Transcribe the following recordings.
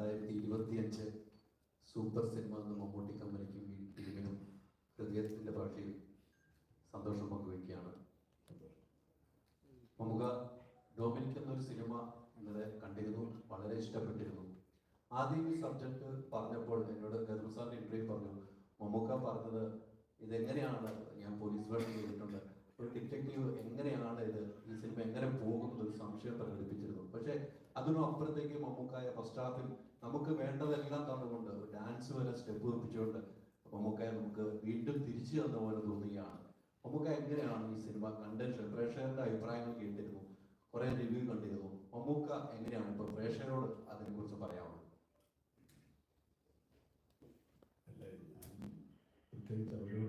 രണ്ടായിരത്തി ഇരുപത്തിയഞ്ച് super cinema എന്ന മമ്മൂട്ടി കമ്പനിക്കും ഈ ടീമിനും ഹൃദയത്തിന്റെ ഭാഷയിൽ സന്തോഷം പങ്കുവയ്ക്കുകയാണ്. മമുക ഡൊമിനിക് എന്നൊരു സിനിമ ഇന്നലെ കണ്ടിരുന്നു വളരെ ഇഷ്ടപ്പെട്ടിരുന്നു. ആദ്യം ഈ സബ്ജക്ട് പറഞ്ഞപ്പോൾ എന്നോട് സാറിന്റെ ഇന്റർവ്യൂ പറഞ്ഞു മമ്മൂക്ക പറഞ്ഞത് ഇതെങ്ങനെയാണ് ഞാൻ പോലീസ് വേഷം ചെയ്തിട്ടുണ്ട്. ഒരു ഡിറ്റക്റ്റീവ് എങ്ങനെയാണ് ഇത് ഈ സിനിമ എങ്ങനെ പോകുന്നത് സംശയം പ്രകടിപ്പിച്ചിരുന്നു പക്ഷെ അതിനും അപ്പുറത്തേക്ക് മമ്മൂക്കായ ഫസ്റ്റ് ഹാഫിൽ നമുക്ക് വേണ്ടതെല്ലാം തന്നുകൊണ്ട് ഒരു ഡാൻസ് വരെ സ്റ്റെപ്പ് വെപ്പിച്ചുകൊണ്ട് മമ്മൂക്കായ നമുക്ക് വീണ്ടും തിരിച്ചു തന്ന പോലെ തോന്നുകയാണ്. മമ്മൂക്ക എങ്ങനെയാണ് ഈ സിനിമ കണ്ടന്റ് പ്രേക്ഷകരുടെ അഭിപ്രായങ്ങൾ കേട്ടിരുന്നു? കുറെ റിവ്യൂ കണ്ടിരുന്നു. മമ്മൂക്ക എങ്ങനെയാണ് ഇപ്പൊ പ്രേക്ഷകരോട് അതിനെ കുറിച്ച് പറയാമോ പ്രത്യേകിച്ച്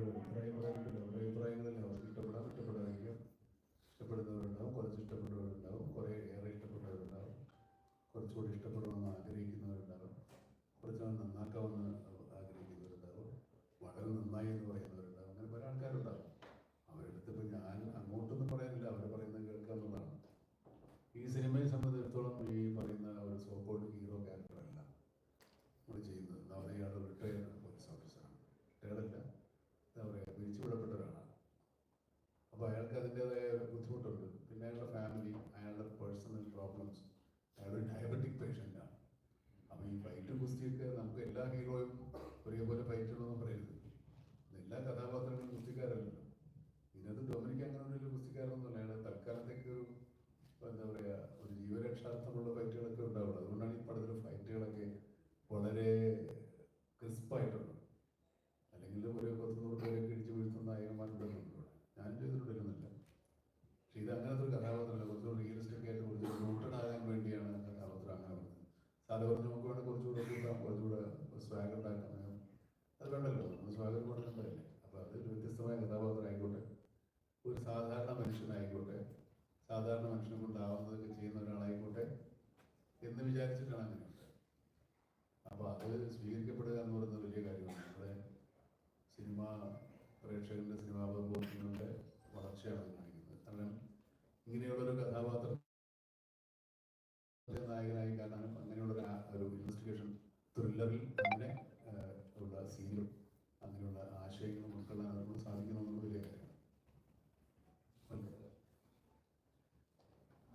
ഫൈറ്റ് നമുക്ക് എല്ലാ ഹീറോയും ഒരേപോലെ ഫൈറ്റ് ചെയ്യണമെന്ന് പറയരുത്. എല്ലാ കഥാപാത്രങ്ങളും കുസ്തിക്കാരല്ലല്ലോ അത് സ്വീകരിക്കപ്പെടുക എന്ന് പറയുന്നത് വലിയ കാര്യമാണ്. നമ്മുടെ സിനിമ പ്രേക്ഷകരുടെ സിനിമാ ബോധങ്ങളുടെ വളർച്ചയാണ് കാണിക്കുന്നത്. കാരണം ഇങ്ങനെയുള്ളൊരു കഥാപാത്രം നായകനായി കാണാനും അങ്ങനെയുള്ള ഒരു ഇൻവെസ്റ്റിഗേഷൻ ത്രില്ലറിൽ അങ്ങനെ ഉള്ള സീനും അങ്ങനെയുള്ള ആശയങ്ങളും ഉൾക്കൊള്ളാൻ നമുക്ക് സാധിക്കണമെന്നുള്ള വലിയ കാര്യമാണ്.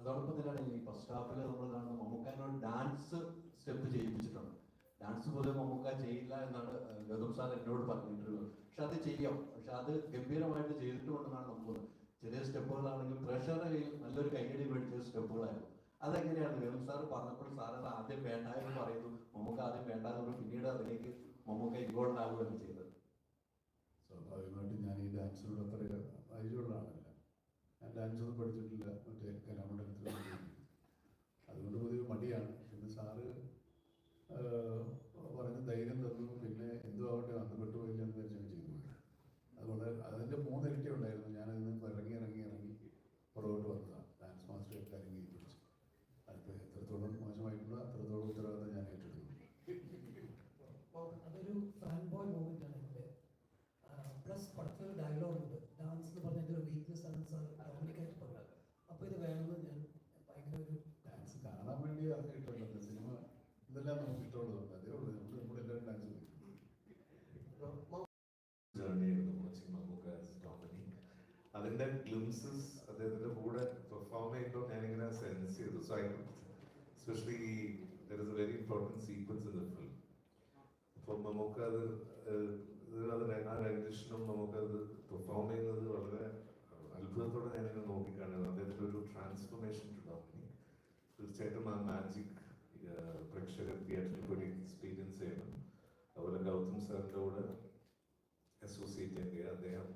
അതോടൊപ്പം തന്നെയാണ് ഈ ഫസ്റ്റ് ഹാഫിൽ നമ്മൾ കാണുന്ന മമ്മൂക്കാനോട് ഡാൻസ് സ്റ്റെപ്പ് ചെയ്യിപ്പിച്ചിട്ടുണ്ട്. ഡാൻസ് പോലും മമ്മൂക്ക ചെയ്യില്ല എന്നാണ് ഗൗതം സാർ എന്നോട് പറഞ്ഞിട്ടുള്ളത്. പക്ഷെ അത് ചെയ്യാം. പക്ഷെ അത് ഗംഭീരമായിട്ട് ചെയ്തിട്ടുണ്ടെന്നാണ് നമുക്ക് ചെറിയ സ്റ്റെപ്പുകളാണെങ്കിൽ പ്രേക്ഷകരുടെ കയ്യിൽ നല്ലൊരു കൈയടി മേടിച്ച സ്റ്റെപ്പുകളായിരുന്നു. അതെങ്ങനെയാണ്? ഗൗതം സാർ പറഞ്ഞപ്പോൾ സാർ അത് ആദ്യം വേണ്ട എന്ന് പറയുന്നു. മമ്മൂക്ക ആദ്യം വേണ്ട എന്ന്. പിന്നീട് അതിലേക്ക് മമ്മൂക്ക ഇൻവോൾവ് ആവുകയാണ് ചെയ്തത്. സ്വാഭാവികമായിട്ടും ഞാൻ ഈ ഡാൻസിനോട് അത്ര ആളല്ല. ഞാൻ ഡാൻസ് ഒന്നും പഠിച്ചിട്ടില്ല. മറ്റേ കലാമണ്ഡലത്തിൽ അതുകൊണ്ട് പൊതുവെ മടിയാണ്. പിന്നെ സാറ് പറഞ്ഞ് ധൈര്യം തന്നു പിന്നെ എന്തോ ആവട്ടെ ബന്ധപ്പെട്ടു പോയില്ല എന്ന് വെച്ചാൽ ചെയ്തു അത് വളരെ അതിന്റെ മൂന്നിരട്ടി ഉണ്ടായിരുന്നു. ഞാനതിൽ നിന്ന് ഇറങ്ങി ഇറങ്ങി ഇറങ്ങി പുറകോട്ട് വന്നതാണ് ഡാൻസ് മാസ്റ്റർ ഒക്കെ ഇറങ്ങി പിടിച്ചു. അതിപ്പോൾ എത്രത്തോളം മോശമായിട്ടുണ്ടോ അത്രത്തോളം ഉത്തരവാദിത്തം ഞാൻ ഏറ്റെടുക്കുന്നു. അതൊരു ഫാൻ ബോയ് മൂവ്മെന്റ് ആണ് പ്ലസ് പടത്തിലൊരു ഡയലോഗ് ഉണ്ട്. ഡാൻസ് എന്ന് പറഞ്ഞ എന്റെ ഒരു വീക്ക്നെസ് ആണ് സാർ കമ്മ്യൂണിക്കേറ്റ് പറഞ്ഞത് അപ്പോൾ ഇത് വേണമെന്ന് ഞാൻ ഭയങ്കര ഒരു ഡാൻസ് കാണാൻ വേണ്ടി ഇതെല്ലാം നമുക്ക് ഇഷ്ടമുള്ളതുകൊണ്ട് അതേ ഉള്ളൂ. നമ്മൾ നമ്മുടെ എല്ലാവരും ഡാൻസ് ഡോമിനി അതിന്റെ ഗ്ലിംസസ് അദ്ദേഹത്തിന്റെ കൂടെ പെർഫോം ചെയ്യുമ്പോൾ ഞാനിങ്ങനെ സെൻസ് ചെയ്തു. So I especially there is a very important sequence in the film അപ്പം നമുക്ക് അത് അത് ആ അത് പെർഫോം ചെയ്യുന്നത് വളരെ അത്ഭുതത്തോടെ ഞാനിങ്ങനെ നോക്കിക്കാണുന്നത് അദ്ദേഹത്തിന്റെ ഒരു ട്രാൻസ്ഫോർമേഷൻ ഡോമിനി തീർച്ചയായിട്ടും ആ മാജിക് പ്രേക്ഷകർ തിയേറ്ററിൽ പോയി എക്സ്പീരിയൻസ് ചെയ്യണം. അതുപോലെ ഗൗതം സാറിന്റെ കൂടെ അസോസിയേറ്റ് ചെയ്യുക അദ്ദേഹം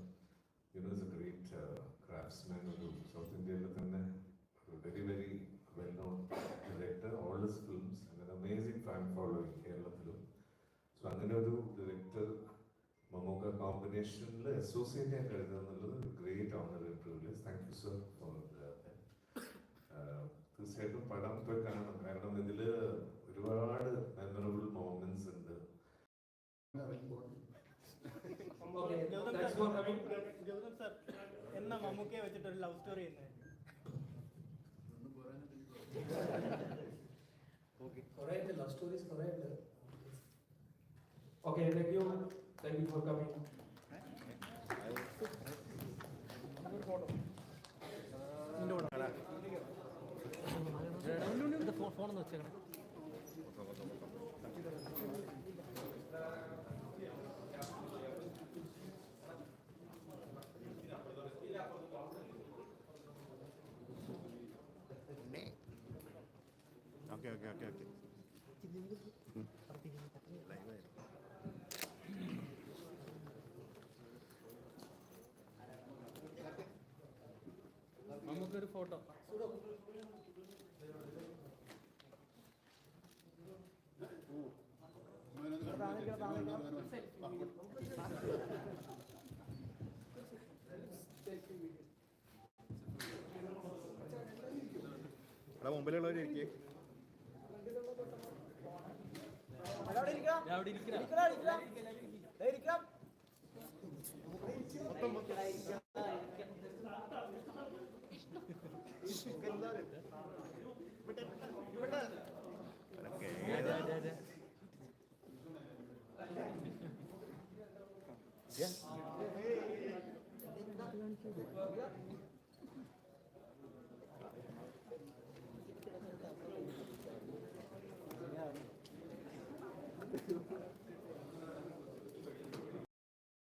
യുനോ ഗ്രേറ്റ് ക്രാഫ്റ്റ്സ്മാൻ ഒരു സൗത്ത് ഇന്ത്യയിലെ തന്നെ very very well known director oldest films അങ്ങനെ അമേസിംഗ് ഫാൻ ഫോളോയിങ് കേരളത്തിലും. സോ അങ്ങനെ ഒരു ഡയറക്ടർ മമ്മൂക്ക കോമ്പിനേഷനിൽ അസോസിയേറ്റ് ചെയ്യാൻ കഴിയുക എന്നുള്ളത് great honour and privilege thank you sir for തീർച്ചയായിട്ടും പടം പോയി കാണണം. കാരണം ഇതിൽ ഒരുപാട് മെമ്മറബിൾ മൊമെന്റ്സ് ഉണ്ട്. എന്നാ മമ്മൂക്കയെ വെച്ചിട്ട് ഒരു ലവ് സ്റ്റോറി തന്നെ ലവ് സ്റ്റോറി സ്റ്റോറീസ് കുറേ ഉണ്ട് Okay, thank you. Thank you for coming. ഫോണെന്ന് വെച്ചേക്കണം ഓക്കെ ഓക്കെ ഓക്കെ ഓക്കെ നമുക്കൊരു ഫോട്ടോ ഇവിടെ മുമ്പിലുള്ളവർ ഇരിക്കേ. അവിടെ ഇരിക്കണം ഓക്കെ